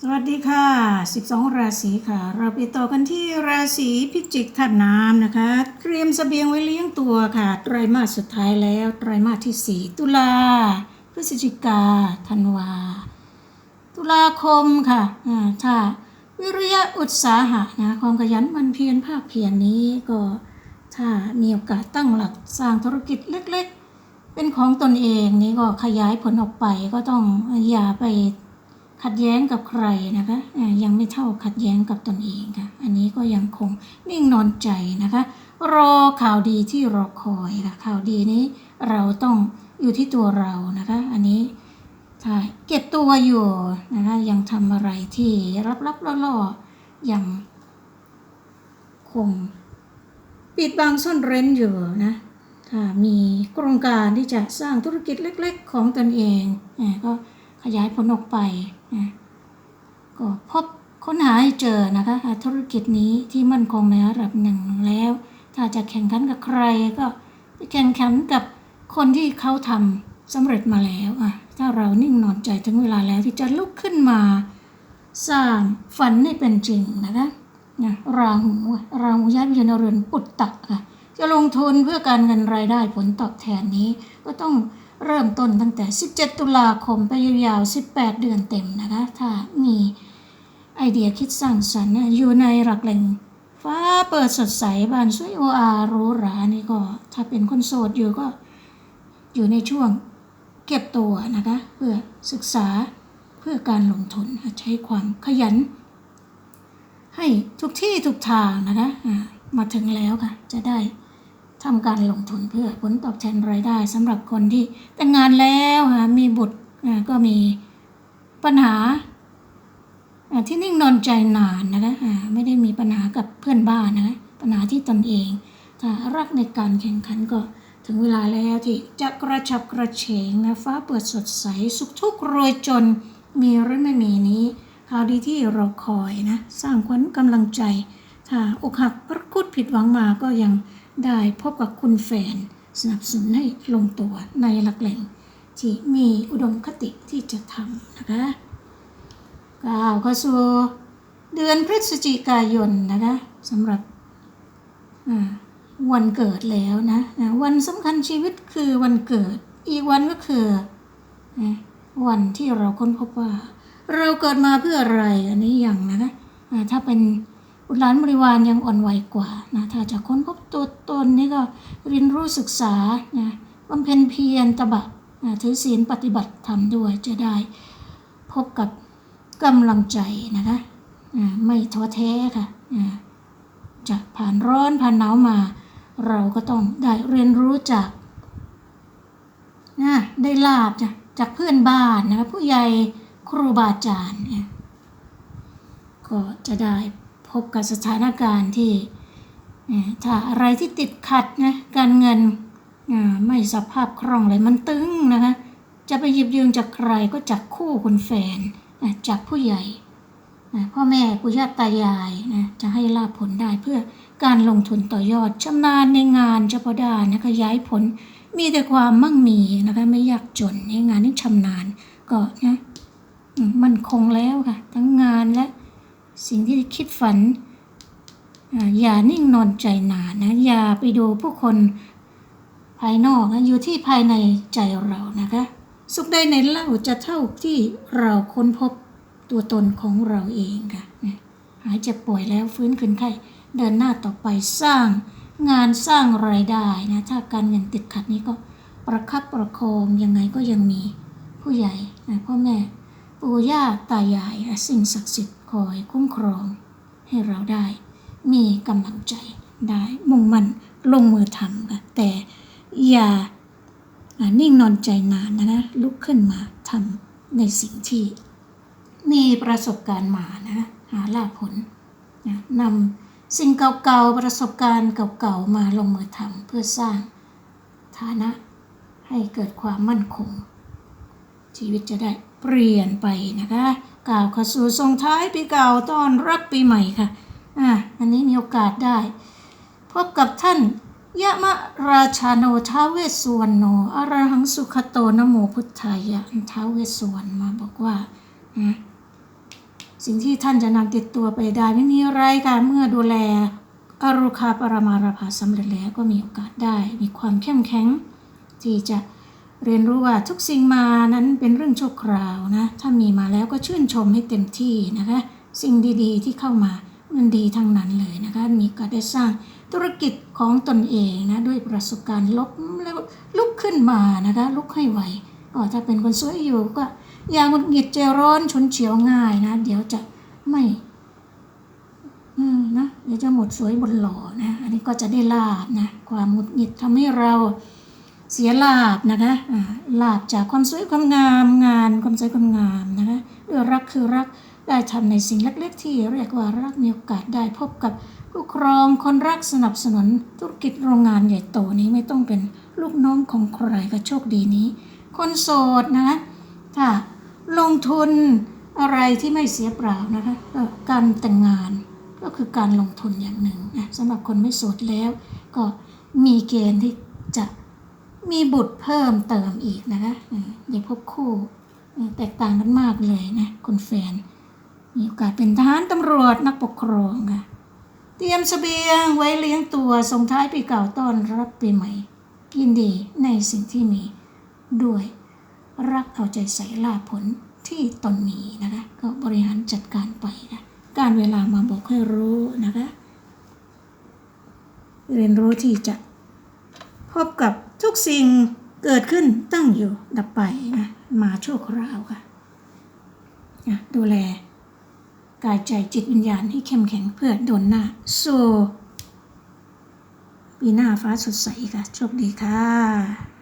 สวัสดีค่ะ 12 ราศีค่ะ เราไปต่อกันที่ราศีพิจิกธาตุน้ำนะคะ เตรียมเสบียงไว้เลี้ยงตัวค่ะ ไตรมาสสุดท้ายแล้ว ไตรมาสที่ 4 ตุลา พฤศจิกา ธันวา ตุลาคมค่ะอ่าถ้าวิริยะอุตสาหะนะ ความขยันมันเพียรภาคเพียรนี้ก็ถ้ามีโอกาสตั้งหลักสร้างธุรกิจเล็กๆ เป็นของตนเองนี่ก็ขยายผลออกไปก็ต้องอย่าไป ขัดแย้งกับใครนะคะยังไม่เท่าขัดแย้งกับตนเองค่ะ อันนี้ก็ยังคงนิ่งนอนใจนะคะ รอข่าวดีที่รอคอยค่ะข่าวดีนี้เราต้องอยู่ที่ตัวเรานะคะ อันนี้ใช่เก็บตัวอยู่นะคะยังทำอะไรที่ลับๆล่อๆยังคงปิดบังซ่อนเร้นอยู่นะถ้ามีโครงการที่จะสร้างธุรกิจเล็ก ๆ ของตนเองอ่าก็ขยายผลออกไป ก็พบค้นหาให้เจอนะคะธุรกิจนี้ที่มั่นคงในระดับหนึ่งแล้ว ถ้าจะแข่งขันกับใครก็แข่งขันกับคนที่เขาทำสำเร็จมาแล้วอะถ้าเรานิ่งนอนใจถึงเวลาแล้วที่จะลุกขึ้นมาสร้างฝันให้เป็นจริงนะคะนะราหูราหูย้ายไปอยู่ในเรือนปุตตะค่ะจะลงทุนเพื่อการเงินรายได้ผลตอบแทนนี้ก็ต้อง เริ่มต้นตั้งแต่ 17 ตุลาคมไปยาวๆ 18 เดือนเต็มนะคะ ถ้ามีไอเดียคิดสร้างสรรค์นอยู่ในหลักแหล่งฟ้าเปิดสดใสบานสวยโออารูหรานี่ก็ ถ้าเป็นคนโสดอยู่ก็อยู่ในช่วงเก็บตัวนะคะ เพื่อศึกษาเพื่อการลงทุนใช้ความขยัน ให้ทุกที่ทุกทางนะคะ มาถึงแล้วค่ะ จะได้ ทำการลงทุนเพื่อผลตอบแทนรายได้สำหรับคนที่แต่งงานแล้วค่ะมีบุตรอ่าก็มีปัญหาอ่าที่นิ่งนอนใจนานนะคะไม่ได้มีปัญหากับเพื่อนบ้านนะคะปัญหาที่ตนเองถ้ารักในการแข่งขันก็ถึงเวลาแล้วที่จะกระฉับกระเฉงนะฟ้าเปิดสดใสสุขทุกข์โรยจนมีหรือไม่มีนี้ข่าวดีที่เราคอยนะ สร้างขวัญกำลังใจ ถ้าอกหักรักคุดผิดหวังมาก็ยัง ได้พบกับคุณแฟน สนับสนุนให้ลงตัวในหลักแหล่ง ที่มีอุดมคติที่จะทำนะคะก้าวเข้าสู่เดือนพฤศจิกายนนะคะสำหรับวันเกิดแล้วนะนะวันสำคัญชีวิตคือวันเกิด อีกวันก็คือนะวันที่เราค้นพบว่า เราเกิดมาเพื่ออะไรอันนี้อย่างนะคะถ้าเป็น บุตรหลานบริวารยังอ่อนไหวกว่านะถ้าจะค้นพบตัวตนนี่ก็เรียนรู้ศึกษานะบำเพ็ญเพียรตบะอ่าถือศีลปฏิบัติธรรมด้วยจะได้พบกับกำลังใจนะคะอ่าไม่ท้อแท้ค่ะอ่าจะผ่านร้อนผ่านหนาวมา เราก็ต้องได้เรียนรู้จากนะได้ลาบจากจากเพื่อนบ้านนะคะผู้ใหญ่ครูบาอาจารย์เนี่ยก็จะได้ พบกับสถานการณ์ที่ถ้าอะไรที่ติดขัดนะการเงินไม่สภาพคล่องเลยมันตึงนะคะจะไปหยิบยืมจากใครก็จากคู่คุณแฟนจากผู้ใหญ่พ่อแม่ปู่ย่าตายายนะจะให้ลาผลได้เพื่อการลงทุนต่อยอดชำนาญในงานเฉพาะด้านนะขยายผลมีแต่ความมั่งมีนะคะไม่ยากจนในงานที่ชำนาญก็นะมันคงแล้วค่ะ ทั้งงานและ สิ่งที่คิดฝัน อย่านิ่งนอนใจหนานะ อย่าไปดูผู้คนภายนอกนะอยู่ที่ภายในใจเรานะคะ สุขใดในเล่าจะเท่าที่เราค้นพบตัวตนของเราเองค่ะหายเจ็บป่วยแล้วฟื้นคืนไข้เดินหน้าต่อไปสร้างงานสร้างรายได้นะ ถ้าการเงินติดขัดนี้ก็ประคับประคองยังไงก็ยังมีผู้ใหญ่นะพ่อแม่ปู่ย่าตายายสิ่งศักดิ์สิทธิ์ อยคุ้มครอง ให้เราได้ มีกำลังใจได้มุ่งมั่นลงมือทำค่ะแต่อย่านิ่งนอนใจนานนะนะลุกขึ้นมาทำในสิ่งที่ มีประสบการณ์มานะหาลาผลนะนำสิ่งเก่าๆประสบการณ์เก่าๆมาลงมือทำเพื่อสร้างฐานะให้เกิดความมั่นคง ชีวิตจะได้เปลี่ยนไปนะคะ กล่าวเข้าสู่ส่งท้ายปีเก่าต้อนรับปีใหม่ค่ะ อ่า อันนี้มีโอกาสได้ พบกับท่านยะมะราชาโนท้าเวสสุวรรณโนอรหังสุขโตนโมพุทธายะท้าเวสสุวรรณมาบอกว่านะสิ่งที่ท่านจะนำติดตัวไปได้ไม่มีอะไรค่ะเมื่อดูแลอรุคาปรมาราภาสำเร็จแล้วก็มีโอกาสได้ มีความเข้มแข็งที่จะ เรียนรู้ว่าทุกสิ่งมานั้นเป็นเรื่องชั่วคราวนะ ถ้ามีมาแล้วก็ชื่นชมให้เต็มที่นะคะ สิ่งดีๆ ที่เข้ามามันดีทั้งนั้นเลยนะคะ มีการได้สร้างธุรกิจของตนเองนะด้วยประสบการณ์ลบแล้วลุกขึ้นมานะคะลุกให้ไหวก็ถ้าเป็นคนสวยอยู่ก็อย่างหงุดหงิดใจร้อนฉุนเฉียวง่ายนะ เดี๋ยวจะไม่อืมนะเดี๋ยวจะหมดสวยหมดหล่อนะ อันนี้ก็จะได้ลาบนะ ความหงุดหงิดทำให้เรา เสียลาบนะคะลาบจากความสวยความงามงานความสวยความงามนะคะด้วยรักคือรักได้ทำในสิ่งเล็กๆที่เรียกว่ารักมีโอกาสได้พบกับผู้ครองคนรักสนับสนุนธุรกิจโรงงานใหญ่โตนี้ไม่ต้องเป็นลูกน้องของใครก็โชคดีนี้ คนโสดนะคะถ้าลงทุนอะไรที่ไม่เสียเปล่านะคะก็การแต่งงานก็คือการลงทุนอย่างหนึ่งนะสำหรับคนไม่โสดแล้ว ก็มีเกณฑ์ที่จะ มีบุตรเพิ่มเติมอีกนะคะอืมได้พบคู่แตกต่างกันมากเลยนะคุณแฟน มีโอกาสเป็นทหารตำรวจนักปกครองค่ะ เตรียมเสบียงไว้เลี้ยงตัวส่งท้ายปีเก่าต้อนรับปีใหม่ ยินดีในสิ่งที่มีด้วย รักเอาใจใส่ลาภผลที่ตนมีนะคะ ก็บริหารจัดการไปนะการเวลามาบอกให้รู้นะคะ เรียนรู้ที่จะพบกับ กสิ่งเกิดขึ้นตั้งอยู่ดับไปนะมาชั่วคราวค่ะนะดูแลกายใจจิตวิญญาณให้เข้มแข็งเพื่อโดนหน้าสู่ปีหน้าฟ้าสดใสค่ะ โชคดีค่ะ